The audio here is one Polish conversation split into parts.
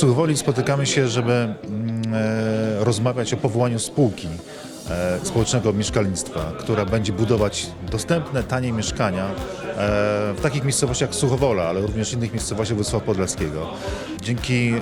Suchowoli spotykamy się, żeby mm, e, rozmawiać o powołaniu spółki e, społecznego mieszkalnictwa, która będzie budować dostępne, tanie mieszkania e, w takich miejscowościach jak Suchowola, ale również innych miejscowościach województwa podlaskiego. Dzięki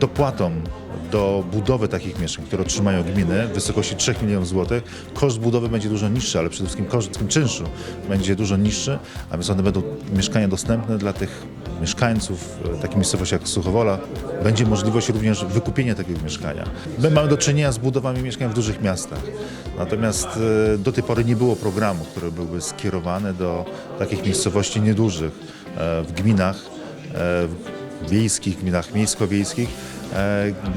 dopłatom do budowy takich mieszkań, które otrzymają gminy w wysokości 3 milionów złotych, koszt budowy będzie dużo niższy, ale przede wszystkim koszt czynszu będzie dużo niższy, a więc one będą mieszkania dostępne dla tych mieszkańców e, takiej miejscowości jak Suchowola. Będzie możliwość również wykupienia takiego mieszkania. My mamy do czynienia z budowami mieszkań w dużych miastach, natomiast e, do tej pory nie było programu, który byłby skierowany do takich miejscowości niedużych e, w gminach wiejskich, gminach miejsko-wiejskich.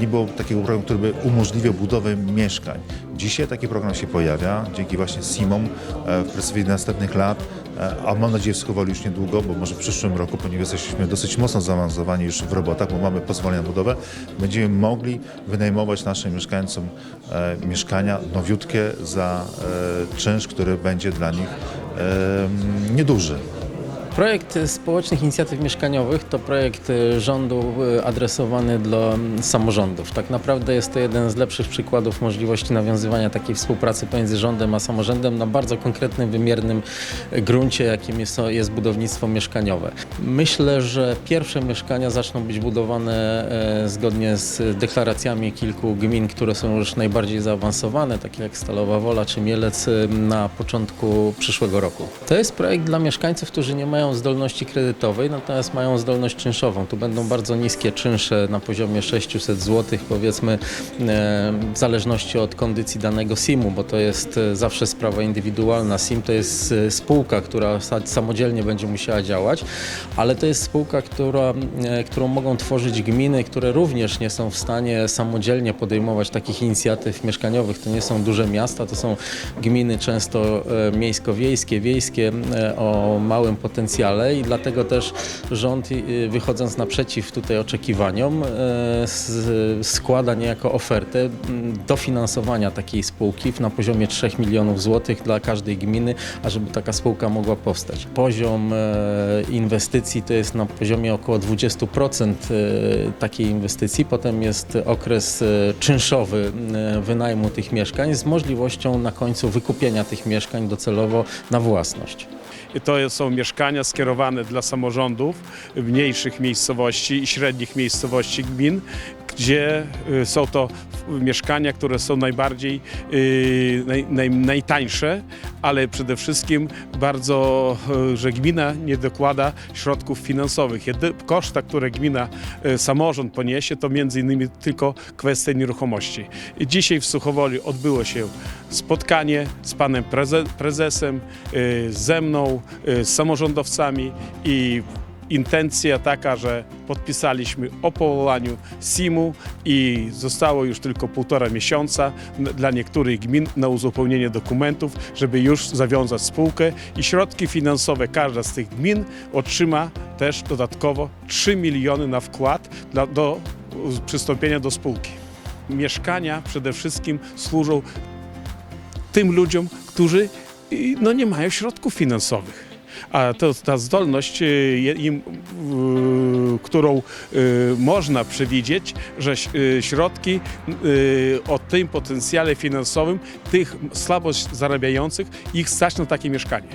Nie było takiego programu, który by umożliwiał budowę mieszkań. Dzisiaj taki program się pojawia dzięki właśnie SIM-om w perspektywie następnych lat, a mam nadzieję Schowali już niedługo, bo może w przyszłym roku, ponieważ jesteśmy dosyć mocno zaawansowani już w robotach, bo mamy pozwolenie na budowę, będziemy mogli wynajmować naszym mieszkańcom e, mieszkania nowiutkie za e, czynsz, który będzie dla nich e, nieduży. Projekt społecznych inicjatyw mieszkaniowych to projekt e, rządu e, adresowany dla mm, samorządów. Tak naprawdę jest to jeden z lepszych przykładów możliwości nawiązywania takiej współpracy pomiędzy rządem a samorządem na bardzo konkretnym, wymiernym e, gruncie, jakim jest, jest budownictwo mieszkaniowe. Myślę, że pierwsze mieszkania zaczną być budowane zgodnie z deklaracjami kilku gmin, które są już najbardziej zaawansowane, takie jak Stalowa Wola czy Mielec na początku przyszłego roku. To jest projekt dla mieszkańców, którzy nie mają zdolności kredytowej, natomiast mają zdolność czynszową. Tu będą bardzo niskie czynsze na poziomie 600 zł, powiedzmy, e, w zależności od kondycji danego SIM-u, bo to jest e, zawsze sprawa indywidualna. SIM to jest e, spółka, która sa- samodzielnie będzie musiała działać, ale to jest spółka, która, którą mogą tworzyć gminy, które również nie są w stanie samodzielnie podejmować takich inicjatyw mieszkaniowych. To nie są duże miasta, to są gminy często miejsko-wiejskie, wiejskie o małym potencjale i dlatego też rząd e, wychodząc naprzeciw tutaj oczekiwaniom s- składa niejako ofertę dofinansowania takiej spółki na poziomie 3 milionów złotych dla każdej gminy, ażeby taka spółka mogła powstać. Poziom e, inwestycji to jest na poziomie około 20% e, takiej inwestycji, potem jest okres e, czynszowy wynajmu tych mieszkań z możliwością na końcu wykupienia tych mieszkań docelowo na własność. To są mieszkania skierowane dla samorządów mniejszych miejscowości i średnich miejscowości gmin, gdzie y, są to mieszkania, które są najbardziej, y, naj, naj, najtańsze, ale przede wszystkim bardzo, y, że gmina nie dokłada środków finansowych. Jedy, koszta, które gmina, y, samorząd poniesie, to między innymi tylko kwestia nieruchomości. Dzisiaj w Suchowoli odbyło się spotkanie z panem preze, prezesem, y, ze mną, z samorządowcami i intencja taka, że podpisaliśmy o powołaniu SIM-u i zostało już tylko półtora miesiąca dla niektórych gmin na uzupełnienie dokumentów, żeby już zawiązać spółkę i środki finansowe każda z tych gmin otrzyma też dodatkowo 3 miliony na wkład dla, do przystąpienia do spółki. Mieszkania przede wszystkim służą tym ludziom, którzy no, nie mają środków finansowych. A to, ta zdolność, y, y, którą y, można przewidzieć, że środki o tym potencjale finansowym tych słabo zarabiających, ich stać na takie mieszkanie.